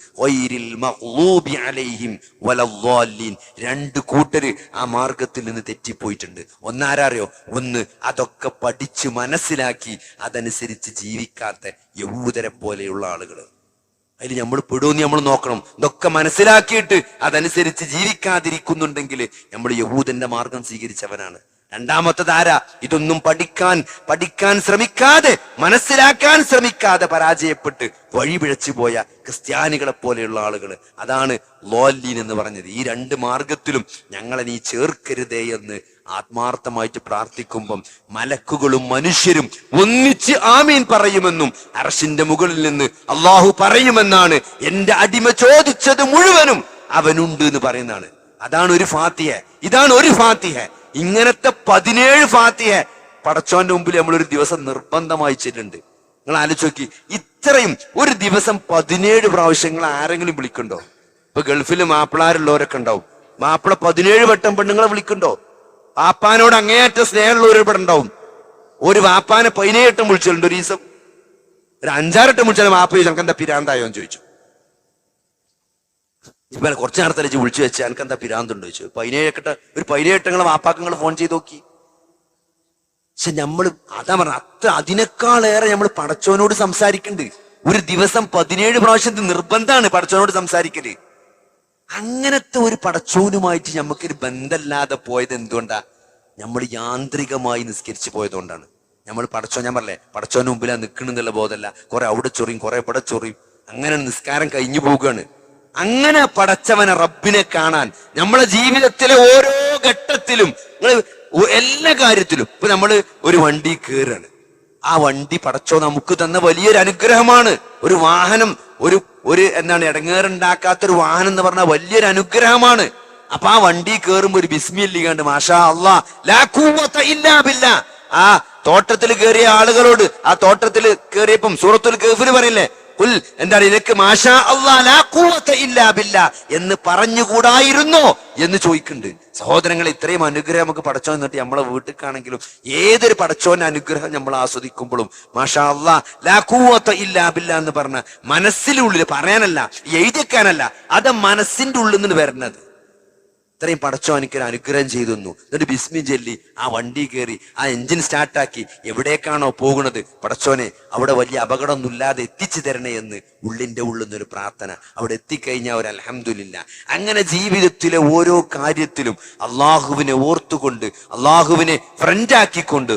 Speaker 1: രണ്ട് കൂട്ടര് ആ മാർഗത്തിൽ നിന്ന് തെറ്റിപ്പോയിട്ടുണ്ട്. ഒന്നാരറിയോ? ഒന്ന് അതൊക്കെ പഠിച്ച് മനസ്സിലാക്കി അതനുസരിച്ച് ജീവിക്കാത്ത യഹൂദരെ പോലെയുള്ള ആളുകൾ അതിൽ നമ്മൾ പെടുമെന്ന് നമ്മൾ നോക്കണം. ഇതൊക്കെ മനസ്സിലാക്കിയിട്ട് അതനുസരിച്ച് ജീവിക്കാതിരിക്കുന്നുണ്ടെങ്കിൽ നമ്മൾ യഹൂദന്റെ മാർഗം സ്വീകരിച്ചവനാണ്. രണ്ടാമത്തെ ആരാ? ഇതൊന്നും പഠിക്കാൻ പഠിക്കാൻ ശ്രമിക്കാതെ മനസ്സിലാക്കാൻ ശ്രമിക്കാതെ പരാജയപ്പെട്ട് വഴിപിഴച്ചു പോയ ക്രിസ്ത്യാനികളെ പോലെയുള്ള ആളുകൾ അതാണ് ലോല്ലീൻ എന്ന് പറഞ്ഞത്. ഈ രണ്ട് മാർഗത്തിലും ഞങ്ങളെ നീ ചേർക്കരുതേ എന്ന് ആത്മാർത്ഥമായിട്ട് പ്രാർത്ഥിക്കുമ്പം മലക്കുകളും മനുഷ്യരും ഒന്നിച്ച് ആമീൻ പറയുമെന്നും അറസിന്റെ മുകളിൽ നിന്ന് അള്ളാഹു പറയുമെന്നാണ് എന്റെ അടിമ ചോദിച്ചത് മുഴുവനും അവനുണ്ട് എന്ന് പറയുന്നതാണ്. അതാണ് ഒരു ഫാത്തിഹ. ഇതാണ് ഒരു ഫാത്തിഹ. ഇങ്ങനത്തെ പതിനേഴ് ഫാത്തിഹ പടച്ചോന്റെ മുമ്പിൽ നമ്മൾ ഒരു ദിവസം നിർബന്ധമായി ചെല്ലുണ്ട് നിങ്ങൾ നോക്കി ഇത്രയും ഒരു ദിവസം പതിനേഴ് പ്രാവശ്യങ്ങൾ ആരെങ്കിലും വിളിക്കണ്ടോ ഇപ്പൊ ഗൾഫിൽ മാപ്പിളാരുള്ളവരൊക്കെ ഉണ്ടാവും. മാപ്പിള പതിനേഴ് വട്ടം പെണ്ണുങ്ങളെ വിളിക്കണ്ടോ വാപ്പാനോട് അങ്ങേയറ്റ സ്നേഹമുള്ളവർ ഇവിടെ ഉണ്ടാവും. ഒരു വാപ്പാനെ പതിനേട്ടും വിളിച്ചിട്ടുണ്ട് ഒരു ദിവസം. ഒരു അഞ്ചാറട്ടം വിളിച്ചാലും വാപ്പ ചോദിച്ചു എനിക്ക് എന്താ പിരാന്തായോ? എന്ന് ചോദിച്ചു. ഇപ്പം കുറച്ച് നേരത്തെ വിളിച്ചു വെച്ചാൽ എനിക്ക് എന്താ പിരാന്തുണ്ട് ചോദിച്ചു. പതിനേഴെട്ട ഒരു പതിനേഴട്ടങ്ങളെ വാപ്പാക്കങ്ങൾ ഫോൺ ചെയ്ത് നോക്കി. പക്ഷെ നമ്മൾ അതാ പറഞ്ഞ അത്ര അതിനേക്കാളേറെ നമ്മൾ പടച്ചോനോട് സംസാരിക്കുന്നുണ്ട് ഒരു ദിവസം പതിനേഴ് പ്രാവശ്യത്തിൽ നിർബന്ധമാണ് പടച്ചോനോട് സംസാരിക്കൽ. അങ്ങനത്തെ ഒരു പടച്ചോനുമായിട്ട് നമുക്കൊരു ബന്ധമില്ലാതെ പോയത് എന്തുകൊണ്ടാ? നമ്മൾ യാന്ത്രികമായി നിസ്കരിച്ചു പോയതുകൊണ്ടാണ്. നമ്മൾ പടച്ചോ ഞാൻ പറഞ്ഞേ പടച്ചോന്റെ മുമ്പിലാണ് നിൽക്കണമെന്നുള്ള ബോധമല്ല. കുറെ അവിടെ ചൊറിയും കുറെ ഇവിടെ ചൊറിയും. അങ്ങനെ നിസ്കാരം കഴിഞ്ഞു പോവുകയാണ്. അങ്ങനെ പടച്ചവനെ റബ്ബിനെ കാണാൻ നമ്മളെ ജീവിതത്തിലെ ഓരോ ഘട്ടത്തിലും എല്ലാ കാര്യത്തിലും ഇപ്പൊ നമ്മൾ ഒരു വണ്ടി കയറാണ് ആ വണ്ടി പടച്ചോ നമുക്ക് തന്ന വലിയൊരു അനുഗ്രഹമാണ്. ഒരു വാഹനം ഒരു ഒരു എന്താണ് ഇടങ്ങേറുണ്ടാക്കാത്തൊരു വാഹനം എന്ന് പറഞ്ഞാൽ വലിയൊരു അനുഗ്രഹമാണ്. അപ്പൊ ആ വണ്ടി കയറുമ്പോ ഒരു ബിസ്മില്ലാണ്ട് മാഷാ അള്ളാ ലാ ഇല്ലാ ബില്ലാ. ആ തോട്ടത്തിൽ കയറിയ ആളുകളോട് ആ തോട്ടത്തിൽ കയറിയപ്പം സൂറത്തുൽ കഫിൽ പറയില്ലേ കുൽ എന്താണ് നിനക്ക് മാഷാ ഇല്ലാ ബില്ലാ എന്ന് പറഞ്ഞുകൂടായിരുന്നോ എന്ന് ചോദിക്കുന്നുണ്ട്. സഹോദരങ്ങളെ ഇത്രയും അനുഗ്രഹം നമുക്ക് പടച്ചോ എന്നിട്ട് നമ്മളെ വീട്ടിലാണെങ്കിലും ഏതൊരു പടച്ചോന്റെ അനുഗ്രഹം നമ്മൾ ആസ്വദിക്കുമ്പോഴും മാഷാ അള്ളാ ലാ ഇല്ലാ ബില്ലാ എന്ന് പറഞ്ഞ മനസ്സിനുള്ളിൽ പറയാനല്ല എഴുതിക്കാനല്ല അത് മനസ്സിന്റെ ഉള്ളിൽ നിന്ന് വരുന്നത്. ഇത്രയും പടച്ചോ എനിക്കൊരു അനുഗ്രഹം ചെയ്തു തന്നു എന്നിട്ട് ബിസ്മി ചൊല്ലി ആ വണ്ടി കയറി ആ എഞ്ചിൻ സ്റ്റാർട്ടാക്കി എവിടേക്കാണോ പോകുന്നത്? പടച്ചോനെ അവിടെ വലിയ അപകടമൊന്നുമില്ലാതെ എത്തിച്ചു തരണേ എന്ന് ഉള്ളിന്റെ ഉള്ളിൽ നിന്നൊരു പ്രാർത്ഥന. അവിടെ എത്തിക്കഴിഞ്ഞാൽ ഒരു അലഹമില്ല അങ്ങനെ ജീവിതത്തിലെ ഓരോ കാര്യത്തിലും അള്ളാഹുവിനെ ഓർത്തുകൊണ്ട് അള്ളാഹുവിനെ ഫ്രണ്ടാക്കിക്കൊണ്ട്